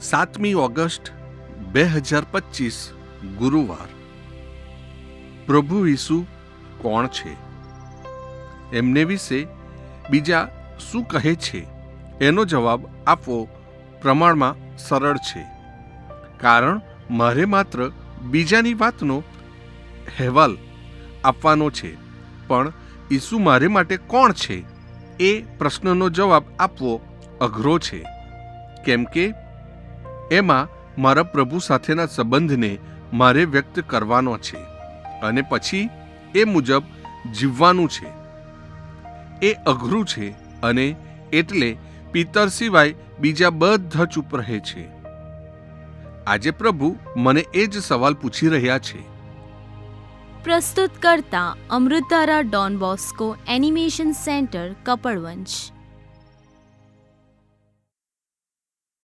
સાતમી ઓગસ્ટ બે હજાર પચીસ, ગુરુવાર. પ્રભુ ઈસુ કોણ છે? એમને વિશે બીજા શું કહે છે? એનો જવાબ આપવો પ્રમાણમાં સરળ છે. કારણ મારે માત્ર બીજાની વાતનો અહેવાલ આપવાનો છે, પણ ઈસુ મારે માટે કોણ છે? એ પ્રશ્નનો જવાબ આપવો અઘરો છે. કેમ કે એમાં મારા પ્રભુ સાથેના સંબંધને મારે વ્યક્ત કરવાનો છે અને પછી એ મુજબ જીવવાનું છે. એ અઘરું છે અને એટલે પિતર સિવાય બીજા બધા ચૂપ રહે છે. આજે પ્રભુ મને એ જ સવાલ પૂછી રહ્યા છે. પ્રસ્તુત કરતા Amrutdhara Don Bosco animation centre Kapadvanj